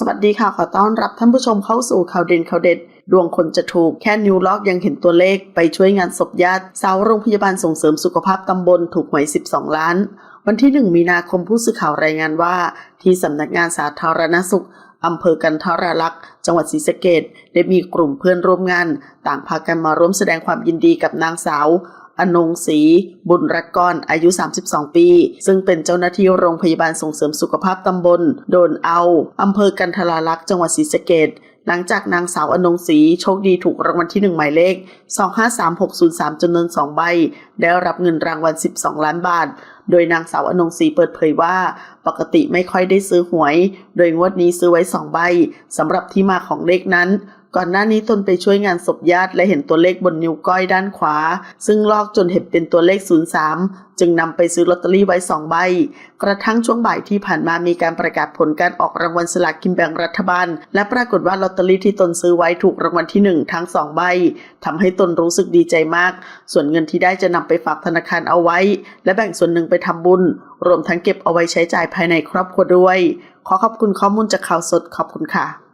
สวัสดีค่ะ ขอต้อนรับท่านผู้ชมเข้าสู่ข่าวเด่นข่าวเด็ด ดวงคนจะถูกแค่นิ้วล็อกยังเห็นตัวเลขไปช่วยงานศพญาติสาวโรงพยาบาลส่งเสริมสุขภาพตำบลถูกหวย 12 ล้าน วันที่ 1 มีนาคมผู้สื่อข่าวรายงานว่า ที่สำนักงานสาธารณสุขอำเภอกันทราลักษ์จังหวัดศรีสะเกดได้มีกลุ่มเพื่อนร่วมงาน ต่างพากันมาร่วมแสดงความยินดีกับนางสาว อนงศรีบุญรักกรอายุ 32 ปี ซึ่งเป็นเจ้าหน้าที่โรงพยาบาลส่งเสริมสุขภาพตำบล โดนเอาอำเภอกันทราลักษ์จังหวัดศรีสะเกดหลังจากนางสาวอนงศรีโชคดีถูกรางวัลที่ 1 หมายเลข 253603จำนวน 2 ใบ ได้รับเงินรางวัล 12 ล้านบาท โดยนางสาวอนงศรีเปิดเผยว่า ปกติไม่ค่อยได้ซื้อหวย โดยงวดนี้ซื้อไว้ 2 ใบสำหรับที่มาของเลขนั้น ก่อนหน้านี้ตนไปช่วยงานศพญาติและเห็นตัวเลขบนนิ้วก้อยด้านขวา ซึ่งลอกจนเห็นเป็นตัวเลข 03 จึงนำไปซื้อลอตเตอรี่ไว้2ใบ กระทั่งช่วงบ่ายที่ผ่านมามีการประกาศผลการออกรางวัลสลากกินแบ่งรัฐบาล และปรากฏว่าลอตเตอรี่ที่ตนซื้อไว้ถูกรางวัลที่ 1 ทั้ง2ใบทำให้ตนรู้สึกดีใจมาก ส่วนเงินที่ได้จะนำไปฝากธนาคารเอาไว้ และแบ่งส่วนหนึ่งไปทำบุญ รวมทั้งเก็บเอาไว้ใช้จ่ายภายในครอบครัวด้วย ขอขอบคุณข้อมูลจากข่าวสดขอบคุณค่ะ